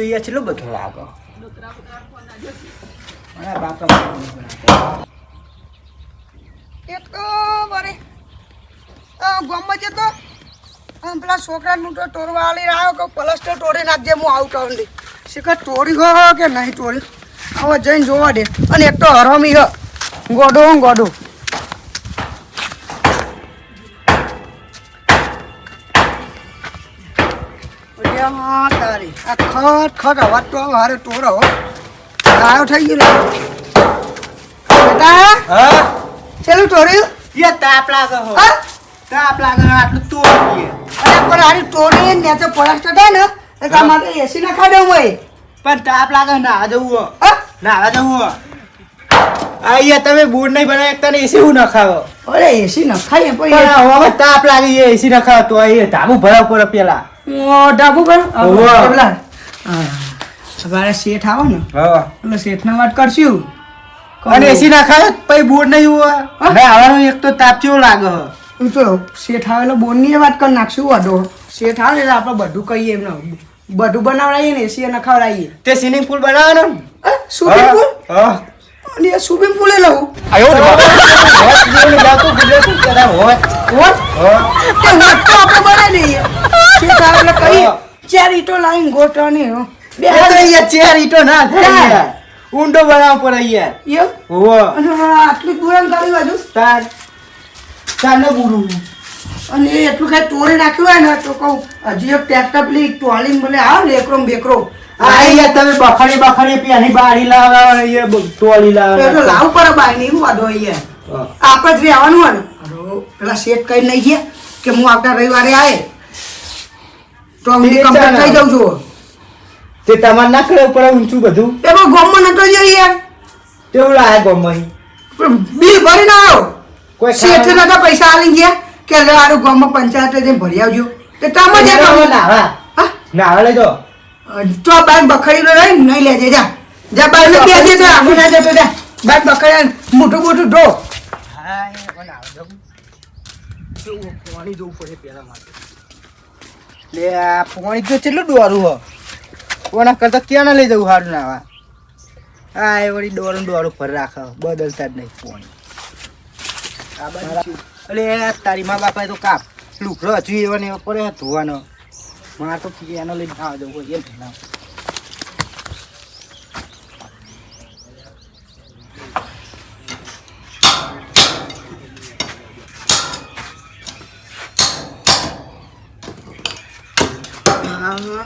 તો યાર ચેટલો બધો લાગે મારા બાપા એ તો વળી ગમમાં જતો આમ પેલા છોકરાનું તો ટોરવા આલી આવ્યો કે પ્લસ્ટર ટોરી નાખજે, હું કહું આઉન્ડી શીખર ટોરી હો કે નહીં ટોરી? હવે જઈને જોવા દે. અને એક તો હરામી હ. ગોડો ગોડો. આ ખટ ખટ અવાજ તો આવે હારે ટોર હો. આવ્યો થઈ ગયો. બેટા હા? ચેલું ટોર્યું યે તાપ લાગે હો. તાપ લાગે આટલું તોડીએ. અરે પણ આની ટોરી ને તો પ્લાસ્ટર થાય ને એટલે તમારે એસી ના ખાડે હોય. પણ તાપ લાગે ના જવું હો. ના જવું યાર તમે બોર્ડ નહીં બનાવી એકતા ને એસી હું ન ખાવો અરે એસી ન ખાઈએ પણ હવે તાપ લાગે એસી ન ખાવ તો અહીંયા ધાબુ ભરાવ પર પેલા. સવારે શેઠ આવો ને હા એટલે શેઠના વાત કરશું અને એસી ના ખાય પછી બોર્ડ નહીં હોય? આવવાનો એક તો તાપ કેવો લાગે તો શેઠ આવેલો બોનની વાત કરી નાખશું વાંધો શેઠ આવે ને એટલે આપણે બધું કહીએ એમને બધું બનાવડાવીએ ને એસી ન ખવડાવીએ તે સ્વિમિંગ પુલ બનાવવાનો સ્વિમિંગ પુલ અને એ સ્વિમિંગ પુલે લઉં હોત. હોત. તો આપણે એટલે ચાર ઈટો બે ચેર ઈટો ના થાય ઊંડો બનાવ અને આટલી દૂર આમ બાજુ? તાર તાર ને અને એટલું ખાઈ તોડી નાખ્યું હોય ને તો કહું હજી એક ટ્રેક્ટર પેલી ટોલીને બોલે આવ લેકરો બેકરો. આ તમે બફાડી બફાડી પેલી બારી લાવવા ટોલી લાવવા લાવું પડે બાય ને એવું વાંધો અહીંયા. આપણે જ રહેવાનું હોય ને. પેલા સેટ કરી નહીં ગયા કે હું આવતા રવિવારે આવે તો હું કમ્પ્લીટ થઈ જાઉં છું. તે તમારે ના કરે ઉપર ઊંચું બધું? એમાં ગોમમાં નતો જઈએ યાર. કેવું લાગે ગમે પણ બિલ ભરીને આવ્યો કોઈ શેઠે નતા પૈસા આલી ગયા કે લે આરું ગોમમાં પંચાયત જઈને ભરી આવજો. તે તમે જ નાવા નાવા. હા? નાવા લઈ દો તો બાઈક બખડી લો નહીં લેજે. જા. જા બાઈક ને બેજે તો આગળ ના જતો જા. બાઈક બખડ્યા મોટું મોટું ઢો. હા એ પણ જવું પડે પેલા માટે. લે આ પાણી તો કેટલું દોરું હો? કોના કરતા ક્યાં લઈ જવું સારું નાવા હા એ વળી દોરું દોરું ફર રાખે બદલતા જ નહીં પાણી. આ અલે તારી મા બાપાએ તો કાપ લુકડો હજુ એવો ને એવો પડે ધોવાનો. મારે તો એનો લઈને ખાવા જવું એમ ના હા.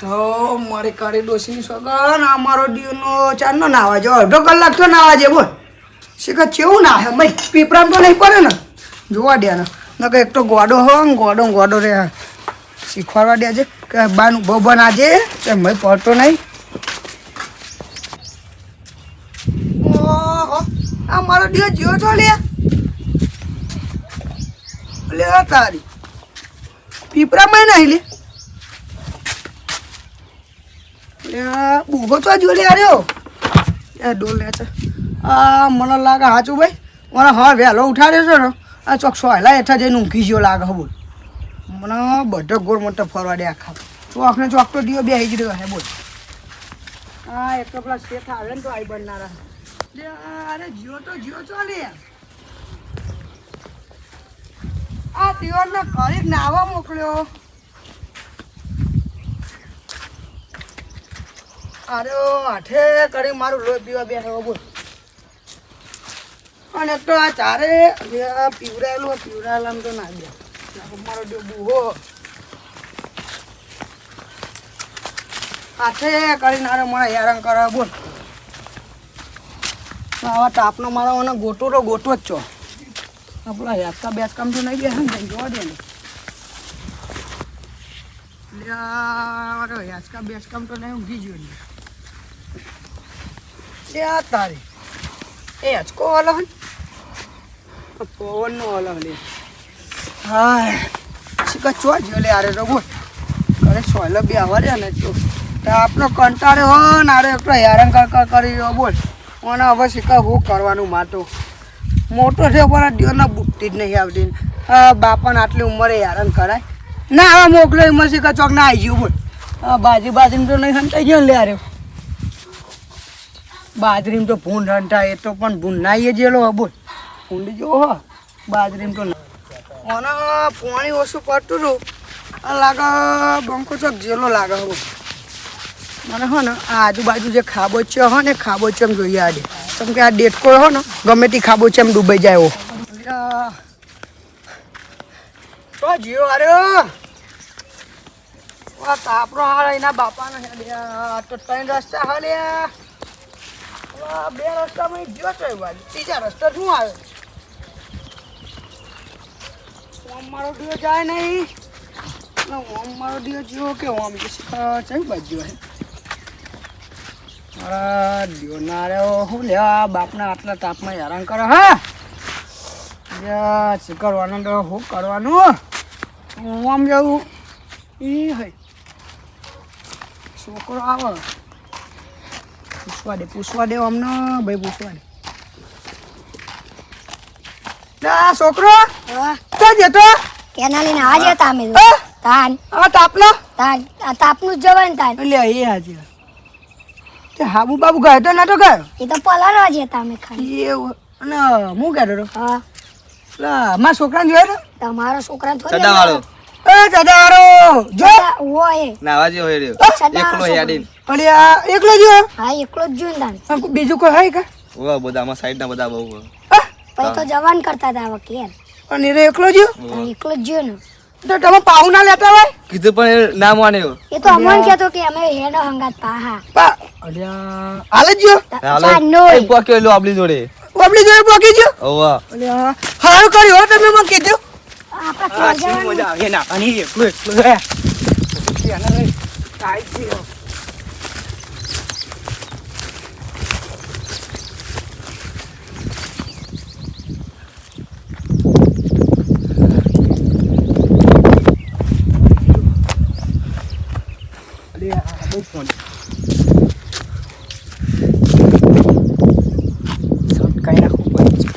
તો મારી કાળી ડોસી સગન મારો દીવનો ચારનો નાવા જો અડધો કલાક તો નાવા જે બોલ શીખર ચેવું ના હે ભાઈ પીપરામ તો નહીં પડે ને. જોવા દે ને નકર એક તો ગોડો હો ગોડો ગોડો રે. શીખવાડવા દે છે કે બાનું ભવન આજે કે મેં પડતો નહીં. ઓહો, આ મારો દીવો જીવો તો લે. લે તારી. પીપરામાં નહીં લે. બુહો તો જો લે આર્યો એ ડોલ લે છે આ મને લાગે હાચું ભાઈ. મને હા વહેલો ઉઠાડ્યો છે ને, આ ચોકસો હેલા હેઠા જઈને ઊંઘી ગયો લાગે બોલ. મને બધો ગોળ મોટો ફરવા દે આખા. ચોક ને ચોક તો દિયો બે આવી ગયો હે બોલ. હા એક તો પેલા શેઠ આવે ને તો આઈ બનનારા. અરે જીઓ તો જીઓ ચાલે આ દિવાળને ઘરે નાવા મોકલ્યો. અરે આઠે કરી મારું લોહી પીવા બેઠો બોલ. અને તો આ ચારે પીવડાયેલું પીવડાયેલા તો ના ગયા. મારો જો બુહો. આઠે કરીને અરે મને હેરાન કરે, બોલ. આવા તાપનો મારો મને ગોટો તો ગોટો જ છો. આપણા હેસકા બેસકામ તો નહીં બેસે ને જોવા દે ને. હેસકા બેસકામ તો નહીં ઊંઘી ગયો ને લ્યા તારી. એ હચકો વાલો હન? પવનનો વાલો લે હા શીખા ચો જો લે આરે તો અરે સોયલો બે આવા ને તો. આપણો કંટાળે હો ને આરે એકલો હેરાન કર કર કરી રહ્યો બોલ. મને હવે શીખા હું કરવાનું માતો. મોટો છે પણ દિવસના બુટ્ટી જ નહીં આવતી. હા બાપાને આટલી ઉંમરે હેરાન કરાય. ના હવે મોકલો એમાં શીખા ચોક ના આવી ગયું બોલ. બાજુ બાજરી તો નહીં હંતાઈ ગયો લે આર્યો બાજરીમાં તો ભૂંડ હંટાય, એ તો પણ ભૂંડ નાઈએ જેલો હે બોલ ભૂંડી જો હો. બાજરીમાં તો મને પાણી ઓછું પડતું હતું. લાગે બંકો ચોક જેલો લાગે હો. મને હો ને આજુબાજુ જે ખાબોચ્યો હો ને ખાબોચિયમ જોઈએ આજે. કેમ કે આ ડેટકો હો ને, ગમે તે ખાબોચિયમ ડૂબાઈ જાય તો જીઓ અરે આ તાપરો હાલ, એના બાપાને તો ત્રણ રસ્તા હાલ્યા. બે રસ્તામાં એક દિવસ બાજુ. ત્રીજા રસ્તા શું આવે? ઓમ મારો દિયો જાય નહીં. ઓમ મારો દિયો જીવો કે ઓમ ચઈ બાજુ મારા દિયો ના રહ્યો. હું લેવા બાપના આટલા તાપમાં હેરાન કરો, હા? શું કરવાનું તો? શું કરવાનું? હું આમ જવું એ હઈ છોકરો આવે. પૂછવા દે પૂછવા દે અમને. ભાઈ પૂછવા દે. ના છોકરો ક્યાં જતો? કેના લઈને આ જતા અમે તો. હા? તાન. આ તાપનો? તાન. આ તાપનું જ જવાનું તાન. લે એ આજે તે હાબુ બાબુ ગયો તો નતો ગયો? એ તો પલાળવા જતા અમે ખાલી. એવું. અને હું કહેતો હા. લા મારા છોકરાને જોયો તો? તમારો છોકરા થોડી સદાવાળો એ જો. હોય. નાવા જેવો હેડ્યો એકલો હેડીન અરે એકલો જો હા એકલો જ જોયું તાન બીજું કોઈ હોય કે? ઓવા બધા આમાં સાઈડ ના બધા બહુ હોય. તો જવાન કરતા હતા વકીલ અને એ એકલો જો એકલો જ જોયું તો તમે પાઉ ના લેતા હોય? કીધું પણ ના માન્યો. એ તો અમન કહેતો કે અમે હેડો હંગાત પાહા પા અલ્યા. આલે જ જો. હાલો ચાનો એ પોક્યો લો જોડે. આપલી જોડે પોકી જો ઓવા અલ્યા સારું કર્યું હો તમે મને કીધું. આ ક્યાં શી જવાનું મજા આવે ના અને એકલું એકલું હે પછી આને લઈ ટાઈટથી હો. અરે આ બહુ ફોન શોર્ટ કાઢી નાખવું પડે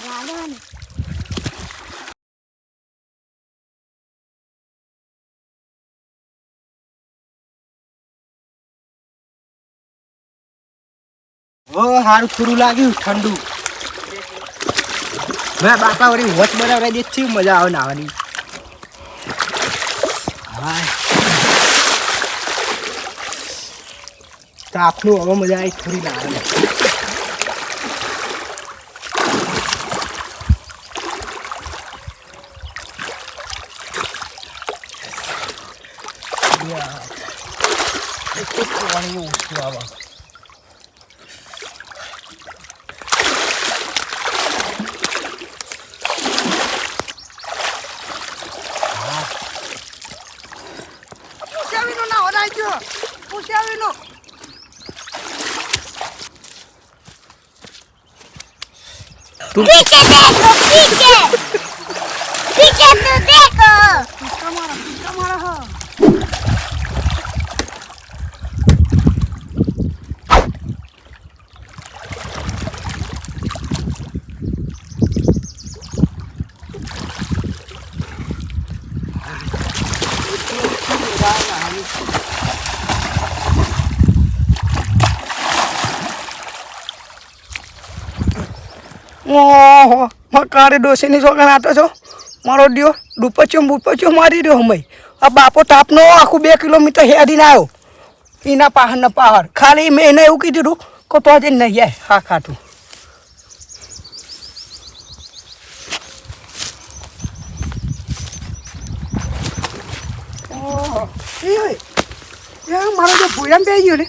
જવાનું ઓ હારું ખુરું લાગ્યું, ઠંડુ. મેં બાપા વળી વોચ બનાવડાવી દે મજા આવે નાવાની તાપનું હવે મજા આવી ઓછું આવે. પૂછાવીનો પીછે દેખો પીછે પીછે તો દેખો તમારા તમારા હા મકારે ડોસીની છોકરા આટો છો? મારો દિયો ડુપચ્યો બુપચ્યો મારી રહ્યો હમઈ આ બાપો તાપનો આખું બે કિલોમીટર હેડીને આવ્યો એના પહાડ પહાડ. ખાલી મેં એને એવું કીધું કે તો જ નહીં આય, હા ખાતું મારો જે ભૂયામ બે ગયો ને.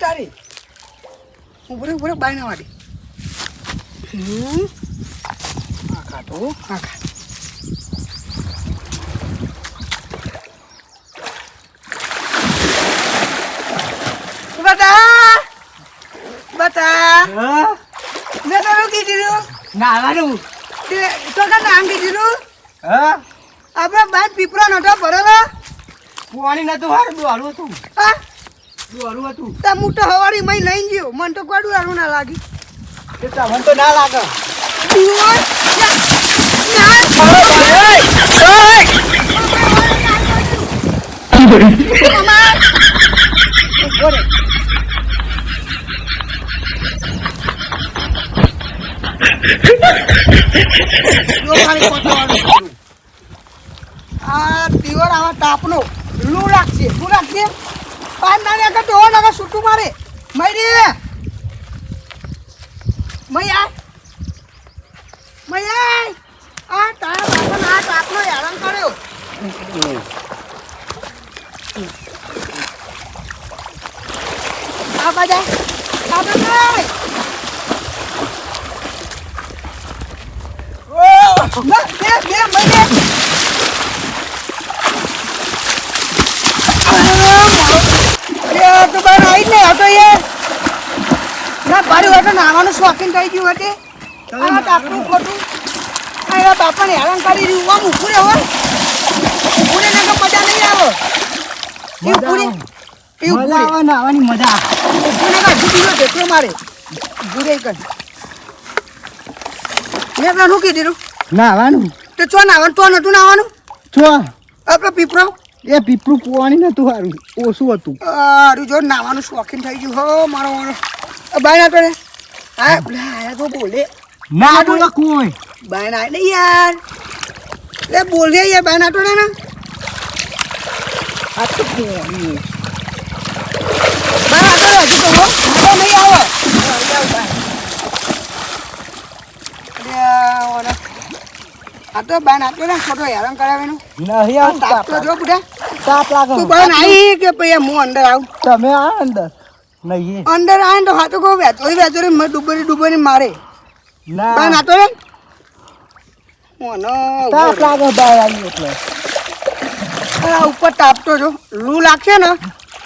તારી. ઉભરે ઉભરે બાય ના વાડી હમ આ ખાતો આ ખા બતા બતા મેં તને કીધું નાવાનું તે તો કા નામ કીધું હા આપણે બાર પીપળા નતા ભરેલા પોણી નતું હારું દોરું હતું હા દોરું હતું તા હું તો હવારી મય લઈને ગયો મને તો કોડું આનું ના લાગી તે તમને તો ના લાગે. આ દીવર આવા તાપનો લૂ લાગશે લૂ લાગશે પાંચ નાની આગળ તો નગર છૂટું મારે. મય રે મય મય. આ તારા બાપાને આ તાપનો હેરાન કર્યો આ બાજા આ બાજા બે બે બે મય રે એ તો બાર આવી નહીં હતો એ ના નાવાનું શોખીન થઈ ગયું હતે આ તાપનું ખોટું. આ એના બાપાને હેરાન કરી રહ્યું. આમ ઉભું રહે હોય. ઉભું રહે ને મજા નહીં આવે. ઉભું રહે. ઉભું રહે. આવે મજા ઉભું ને કાઢી દીધો ઢેકલો મારે. ઉભું રહે કર મેં પેલા શું કીધું? ના તો ચો નાવાનું તો નતું નાવાનું છો આપણે પીપળો? એ પીપળું પોણી નતું સારું ઓછું હતું. સારું જો નાવાનું શોખીન થઈ ગયું હો મારો મારો બાય ના કરે પેલા આયા તો બોલે ના બોલો કોઈ બાય ના ને યાર લે બોલ યાર બાય ના તો ને આ તો પોણી બાય તો હજુ તો હો તો નહીં આવો આ તો બાય ના તો ને ખોટો હેરાન કરાવેનું નહીં આવું તાપ તો જો બુડા તાપ લાગે તું બાય નાઈ કે પછી હું અંદર આવું તમે આ અંદર નહીં. અંદર આવે તો હાથો કહું વેચોરી વેચોરી મેં ડૂબરી ડૂબરી મારે. ના. ના તો ને મોનો તાપ લાગે બાય આવી એટલે. આ ઉપર તાપતો છો લૂ લાગશે ને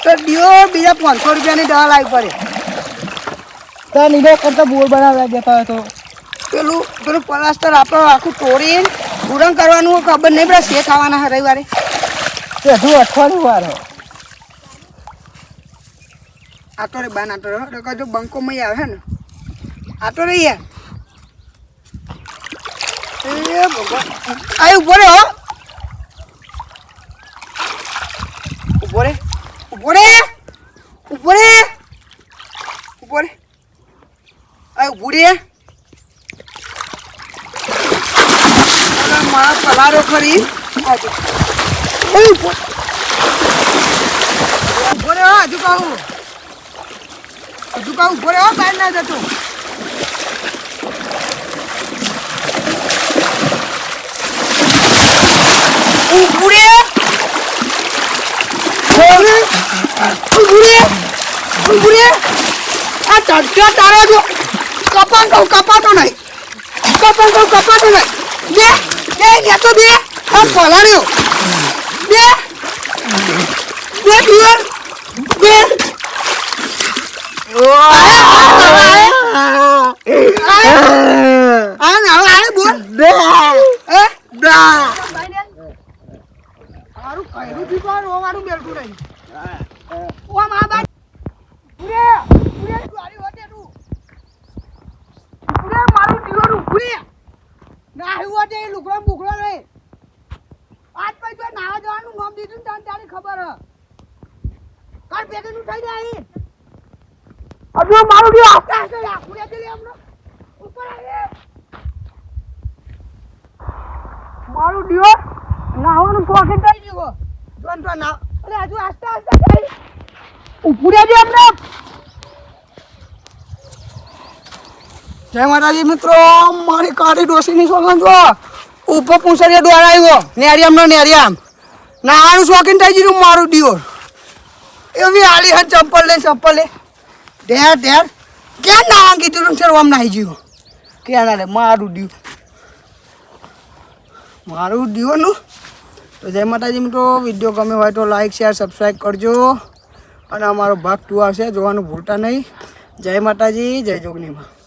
તો દિયો બીજા પાંચસો રૂપિયાની દવા લાવી પડે તો નીકળે કરતા બોર બનાવ્યા જતા હોય તો. પેલું પેલું પ્લાસ્ટર આપણે આખું તોડીને પૂરણ કરવાનું ખબર નહીં પેલા શેક ખાવાના રવિવારે. હજુ અઠવાડિયું વાર. હો. આ તો રે બાન આતો રે જો બંકો મય આવે ને. આ તો રે એ ભગવાન આય ઊભો રે હો. ઊભો રે ઊભો રે રે, ઊભો રે. મારા પલારો ખરી. આજે ઊભો. રે કહું. હજુ કહું ઊભો રહ્યો? બહાર ના જતો. આ તડક્યો તારો જો. કપાન કહું, કપાતો નહીં. કપાન કહું, કપાતો નહીં. બે બે ગયા તો બે. આ પલાળ્યો બે દિવસ બે આ ના આ બોલ હે હારું કઈરું થી પણ રોવાનું બેલતું નહીં ઓ મા બા મારું દીવર ઉરે ના આવ્યું વટે લુકડો બુકડો રે આજ પછી નાવા જવાનું નામ દીધું તને તારી ખબર કાલ પેટે નું થઈ જાય હજુ મારું દીવ આસ્તે આસ્તે રાખું રે પેલી હમણાં ઉપર આવી મારું દીવ નાવાનું પોકેટ થઈ ગયું. જોન તો ના અરે હજુ આસ્તે આસ્તે થઈ ઉભું રહેજે હમણાં જય માતાજી મિત્રો. મારી કાળી ડોસીની સોગન જો ઉપર પૂંછડીએ દ્વારા આવ્યો નેરિયામ નો નેરિયામ નાવાનું શોખીન થઈ ગયું મારું ડિયોર એવી આલી હે ચંપલ લે ચંપલ લે ઢેર ઢેર ક્યાં નાવા કીધું છે આમ નાહી ગયું. ક્યાં ના લે, મારું દિયું મારું દિયોનું તો જય માતાજી મિત્રો, વીડિયો ગમે હોય તો લાઈક શેર સબસ્ક્રાઈબ કરજો. અને અમારો ભાગ ટુ આવશે, જોવાનું ભૂલતા નહીં. જય માતાજી, જય જોગનીમાં